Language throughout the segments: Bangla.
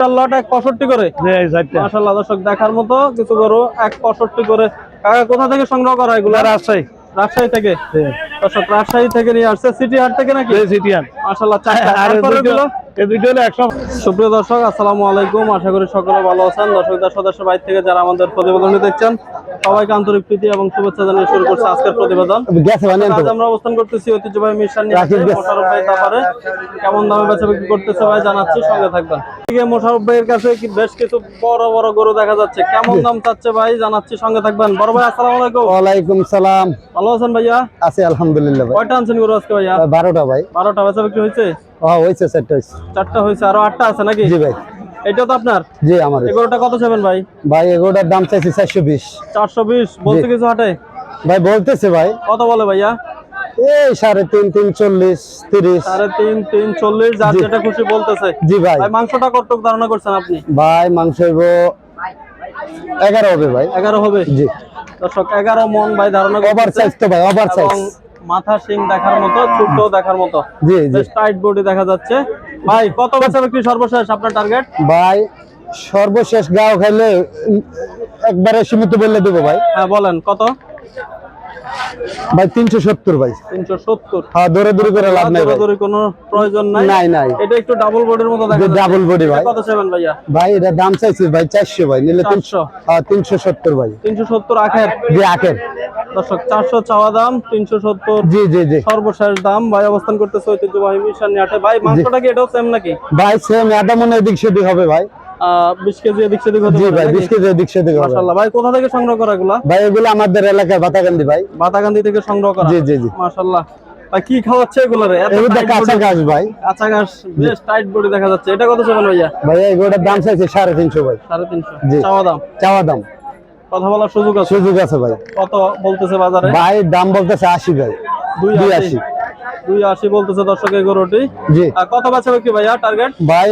চার লট করে। মাশাল্লাহ দর্শক দেখার মতো কিছু গরু এক পঁয়ষট্টি করে। কাকা কোথা থেকে সংগ্রহ করা এগুলো? রাজশাহী। রাজশাহী থেকে? দর্শক রাজশাহী থেকে নিয়ে আসছে সিটি হাট থেকে নাকি? এগুলো? সুপ্রিয় দর্শক আসসালামু আলাইকুম। আশা করি সকলে ভালো আছেন। দর্শক দর্শক বাইর থেকে যারা আমাদের প্রতিবেদনটি দেখছেন সবাইকে আন্তরিক প্রীতি এবং শুভেচ্ছা জানিয়ে শুরু করছে আজকের প্রতিবেদন। আজ আমরা অবস্থান করতেছি ঐতিহ্যবাহী মিশন নিয়ে। মোশারফ ভাই তারপরে কেমন দামে বেচা বিক্রি করতেছে ভাই জানাচ্ছি সঙ্গে থাকবেন। এদিকে মোশারফ ভাইয়ের কাছে বেশ কিছু বড় বড় গরু দেখা যাচ্ছে। কেমন দাম চাচ্ছে ভাই জানাচ্ছি সঙ্গে থাকবেন। বড় ভাই আসসালামু আলাইকুম। ওয়ালাইকুম সালাম। ভালো আছেন ভাইয়া? আছে আলহামদুলিল্লাহ ভাই। কয়টা আনছেন গরু আজকে ভাইয়া? বারোটা ভাই। বারোটা বেচা বিক্রি হয়েছে? সেটটা হয়েছে। চারটা হয়েছে আরও আটটা আছে নাকি? জি ভাই। এটা তো আপনার? জি আমার কত চাবেন ভাই? ভাই এগুলোটার দাম চাইছি চারশো বিশ। চারশো বিশ বলতে কিছু হাটে? ভাই বলতেছে ভাই। কত বলে ভাইয়া? এই সাড়ে তিন তিন চল্লিশ তিরিশ। সাড়ে তিন তিন চল্লিশ যার যেটা খুশি বলতেছে। জি ভাই। মাংসটা কতটুকু ধারণা করছেন আপনি? ভাই মাংস এগারো হবে ভাই। এগারো হবে? জি। দর্শক এগারো মন ভাই ধারণা ওভার সাইজ তো ভাই ওভার সাইজ মাথা সিং দেখার মতো ছোট দেখার মতো। জি জি। টাইট বডি দেখা যাচ্ছে। ভাই কত বেচা বিক্রি সর্বশেষ আপনার টার্গেট ভাই সর্বশেষ গাও খাইলে একবারে সীমিত বললে দেবো ভাই। হ্যাঁ বলেন কত? ভাই তিনশো সত্তর ভাই। তিনশো সত্তর। হ্যাঁ দৌড়ে দৌড়ে করে লাভ নাই ভাই। দৌড়াদৌড়ি কোনো প্রয়োজন নাই। নাই নাই। এটা একটু ডাবল বডির মতো দেখা ডাবল বডি ভাই। কত সেভেন ভাইয়া? ভাই এটা দাম চাইছি ভাই চারশো ভাই নিলে তিনশো হ্যাঁ তিনশো সত্তর ভাই। তিনশো সত্তর আখের? জি আখের। দর্শক চারশো চাওয়া দাম তিনশো সত্তর। জি জি জি। সর্বশেষ দাম ভাই অবস্থান করতেছে ঐতিহ্যবাহী মিশন হাটে ভাই মাংসটা কি এটাও সেম নাকি? ভাই সেম এটা মনে হয় এদিক সেদিক হবে ভাই। আহ, বিশ কেজি এদিক সেদিক হতে জি ভাই নাকি? বিশ কেজি এদিক সেদিক হবে। মাশাআল্লাহ। ভাই কোথা থেকে সংগ্রহ করা এগুলা? ভাই এগুলো আমাদের ভাই। থেকে সংগ্রহ করা? জি জি জি। মাশাআল্লাহ। কি খাওয়াচ্ছে এগুলারে? এত কাঁচা body- ভাই। কাঁচা ঘাস বেশ টাইট বডি দেখা যাচ্ছে। এটা কত সেভেন ভাইয়া? ভাই এগুলোটার দাম চাইছি ভাই। চাওয়া দাম? চাওয়া দাম। কথা বলার সুযোগ আছে? সুযোগ আছে ভাই। কত বলতেছে বাজারে? ভাই দাম বলতেছে আশি ভাই। দুই দুই আশি। আশি। দুই আশি বলতেছে দর্শকের গরুটি। জি। আর কত বাঁচা কি ভাইয়া টার্গেট ভাই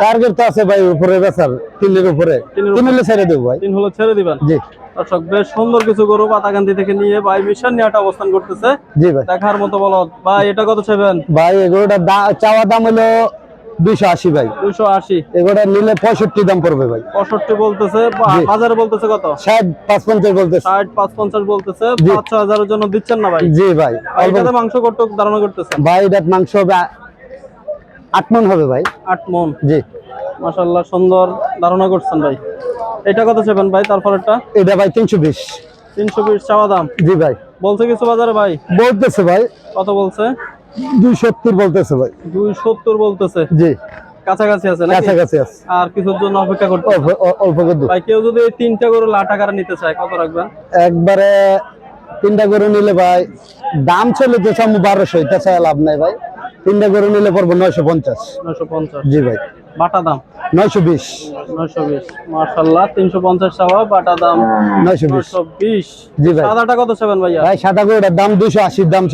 টার্গেট তো আছে ভাই উপরে বেচার তিনের উপরে। তিন হলে ছেড়ে দেবো ভাই। তিন হলো ছেড়ে দিবেন? জি। দর্শক বেশ সুন্দর কিছু গরু পাতাকান্দি থেকে নিয়ে ভাই মিশন নিয়ে একটা অবস্থান করতেছে। জি ভাই। দেখার মতো বলো ভাই এটা কত ছেবেন ভাই এগুলোটার চাওয়া দাম হলো দুইশো আশি ভাই। দুইশো আশি। এগুলোটা নিলে পঁয়ষট্টি দাম পড়বে ভাই। পঁয়ষট্টি বলতেছে। বাজারে বলতেছে কত? ষাট পাঁচ পঞ্চাশ বলতেছে। ষাট পাঁচ পঞ্চাশ বলতেছে পাঁচ ছ হাজারের জন্য দিচ্ছেন না ভাই? জি ভাই মাংস কটুক ধারণা করতেছে ভাই মাংস হবে আট মন হবে ভাই। আট মন। জি। মাসাল্লাহ সুন্দর ধারণা করছেন ভাই। এটা কত ছেবেন ভাই তারপরেরটা? এটা ভাই তিনশো বিশ। তিনশো বিশ চাওয়া দাম? জি ভাই। বলছে কিছু বাজারে ভাই? বলতেছে ভাই। কত বলছে? দুই সত্তর বলতেছে ভাই। দুই সত্তর বলতেছে। জি। কাছাকাছি আছে কাছাকাছি আছে। আর কিছুর জন্য অপেক্ষা করতে অল্প কিন্তু ভাই কেউ যদি এই তিনটা গরু লাখ টাকার নিতে চায় কত রাখবেন? একবারে তিনটা গরু নিলে ভাই দাম চলে সামু বারোশো এটা চাই লাভ নাই ভাই। তিনটা গরু নিলে পড়ব নয়শো পঞ্চাশ। নয়শো পঞ্চাশ। জি ভাই। বাটা দাম? নয়শো বিশ। নয়শো বিশ। মার্শাল্লাহ তিনশো পঞ্চাশ চাওয়া বাটা দাম? নয়শো বিশ। জি ভাই। সাদাটা কত চাবেন ভাইয়া? ভাই সাদা গরুটার দাম দুইশো আশির দাম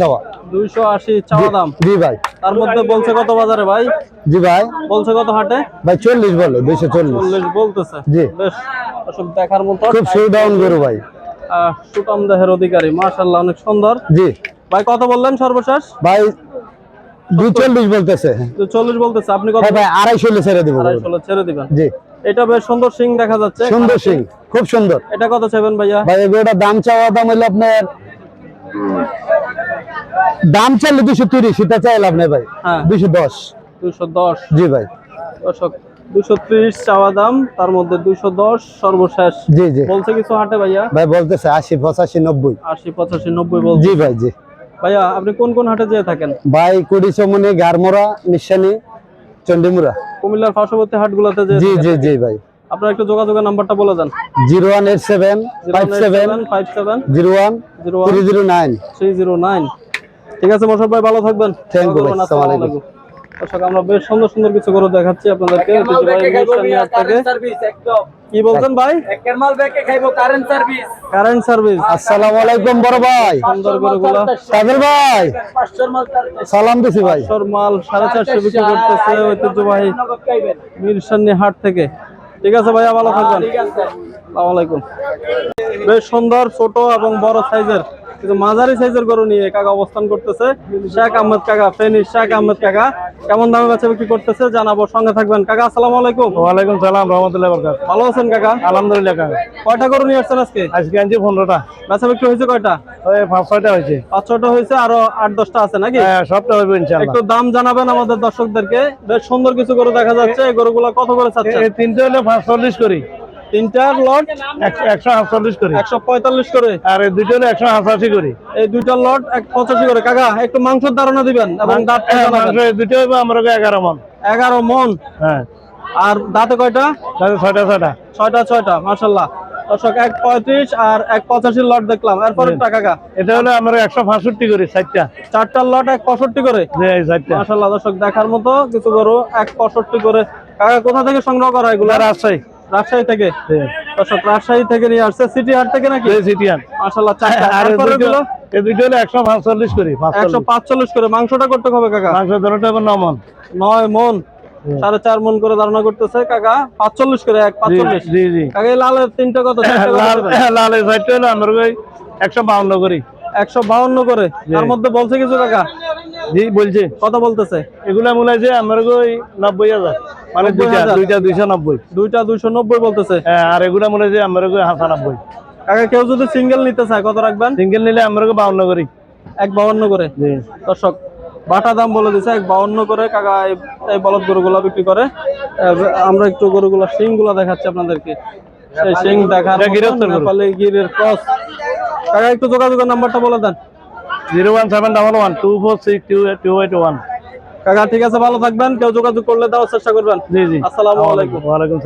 দুইশো আশি চাওয়া দাম? জি ভাই। তার মধ্যে বলছে কত বাজারে ভাই? জি ভাই। বলছে কত হাটে? ভাই চল্লিশ বলে দুইশো চল্লিশ। চল্লিশ বলতেছে। জি। বেশ ওসব দেখার মতো খুব সুডাউন গরু ভাই। দেহের অধিকারী মার্শাল্লাহ অনেক সুন্দর। জি। ভাই কত বললেন সর্বশেষ? ভাই দুই চল্লিশ বলতেছে। চল্লিশ বলতেছে আপনি কত? হ্যাঁ ভাই আড়াইশো হলে ছেড়ে দেবো। আড়াইশো হলে ছেড়ে দিবেন। জি। এটা বেশ সুন্দর সিং দেখা যাচ্ছে। সুন্দর সিং খুব সুন্দর। এটা কত চাইবেন ভাইয়া? ভাই এগুলোটার দাম চাওয়া দাম হলো আপনার দাম চাইলে দুশো তিরিশ এটা চাই লাভ নেই ভাই। হ্যাঁ। দুশো দশ। দুইশো দশ। জি ভাই। দর্শক দুশো ত্রিশ চাওয়া দাম তার মধ্যে দুইশো দশ সর্বশেষ। জি জি। বলছে কিছু হাটে ভাইয়া? ভাই বলতেছে আশি পঁচাশি নব্বই। আশি পঁচাশি নব্বই বলছে। জি ভাই জি। ভাইয়া আপনি কোন কোন হাটে যেয়ে থাকেন? ভাই কুড়ি গারমোরা গারমোড়া নিশানি চন্ডিমুরা কুমিল্লার পার্শ্ববর্তী হাটগুলোতে যে জি জি জি ভাই। আপনার একটু যোগাযোগের নাম্বারটা বলে দেন। Zero one eight seven five seven five seven zero one zero three zero nine. Three zero nine. ঠিক আছে মোশারফ ভাই ভালো থাকবেন। Thank ইউ ভালো ভাই। দর্শক আমরা বেশ সুন্দর সুন্দর কিছু গরু দেখাচ্ছি আপনাদেরকে। কি বলছেন ভাই? কারেন্ট সার্ভিস আসসালামু আলাইকুম বড় ভাই। সুন্দর গরুগুলো। কাদের ভাই। সালাম দিছি ভাই। মাল সাড়ে চারশো বিক্রি করতেছে ঐতিহ্যবাহী মিরসান্নি হাট থেকে। ঠিক আছে ভাইয়া ভালো থাকবেন। আসসালামু আলাইকুম। বেশ সুন্দর ছোট এবং বড় সাইজের। কিছু মাঝারি সাইজের গরু নিয়ে কাকা অবস্থান করতেছে। শেখ আহমেদ কাকা ফেনী শেখ আহমেদ কাকা। কেমন দামে বেচা বিক্রি করতেছে জানাব সঙ্গে থাকবেন। কাকা আসসালামু আলাইকুম। ওয়ালাইকুম সালাম রহমতুল্লাহ বরকাত ভালো আছেন কাকা? আলহামদুলিল্লাহ কাকা। কয়টা গরু নিয়ে আসছেন আজকে? আজকে আনছি পনেরোটা। বেচা বিক্রি হয়েছে কয়টা? ওই পাঁচ ছয়টা হয়েছে। পাঁচ ছটা হয়েছে আরও আট দশটা আছে নাকি? হ্যাঁ সবটা ইনশাল্লাহ একটু দাম জানাবেন আমাদের দর্শকদেরকে। বেশ সুন্দর কিছু গরু দেখা যাচ্ছে। এই গরুগুলা কত করে চাচ্ছেন? এই তিনটে হলে পাঁচচল্লিশ করি। তিনটার লট একশো আটচল্লিশ করি। একশো পঁয়তাল্লিশ করে। আর এই দুটো হলে একশো আশাশি করি। এই দুইটা লট পঁচাশি করে। কাকা একটু মাংসের ধারণা দিবেন এবং দাঁত হ্যাঁ, মাংস এগারো মন। এগারো মন? হ্যাঁ। আর দাঁতে কয়টা? তাহলে ছয়টা ছয়টা। ছয়টা ছয়টা মার্শাল্লাহ দর্শক এক পঁয়ত্রিশ আর এক পঁচাশি লট দেখলাম। এরপরে জি। টাকা এটা হলে আমরা একশো করি চারটা। চারটার লট এক পঁয়ষট্টি করে? চারটা। দর্শক দেখার মতো কিছু গরু এক পঁয়ষট্টি করে। কাকা কোথা থেকে সংগ্রহ করা এগুলো? রাজশাহী। রাজশাহী থেকে। দর্শক রাজশাহী থেকে নিয়ে আসছে সিটি হাট থেকে নাকি? সিটিয়ান মার্শাল্লাহ চারটা আর এগুলো এই দুটো হলে একশো পাঁচচল্লিশ করি একশো পাঁচচল্লিশ পাঁচচল্লিশ করে। মাংসটা করতে হবে কাকা? মাংস ধরোটা হবে ন মন। নয় মন। সাড়ে চার মন করে ধারণা করতেছে কাকা। পাঁচচল্লিশ করে এক পাঁচচল্লিশ। কাকা এই লালের তিনটা কত? চারটা কত লাল দেবেন? লাল চারটা হলে আমরা ওই একশো বাউন্ন করি। একশো বাউন্ন করে। তার মধ্যে বলছে কিছু কাকা? জি বলছে। কত বলতেছে? এগুলা মনে আছে আমার ওই নব্বই হাজার। মানে দুইটা দুইটা দুইশো নব্বই। দুইটা দুইশো নব্বই বলতেছে। হ্যাঁ, আর এগুলা মনে আমার হাসানব্বই। কাকা কেউ যদি সিঙ্গেল নিতে চায় কত রাখবেন? সিঙ্গেল নিলে আমার ওই বাউন্ন করি। এক বাউন্ন করে? জি। দর্শক বাটা দাম বলে দিছে এক বাউন্ন করে কাকা এই- বলদ গরুগুলা বিক্রি করে। আমরা একটু গরুগুলা শিংগুলা দেখাচ্ছি আপনাদেরকে। সেই শিং গরু। নেপালি গিরের ক্রস। কাকা একটু যোগাযোগের নাম্বারটা বলে দেন। Zero one seven double one two four six two two eight one. কাকা ঠিক আছে ভালো থাকবেন। কেউ যোগাযোগ করলে দেওয়ার চেষ্টা করবেন। জি জি। আসসালামু আলাইকুম। ওয়ালাইকুম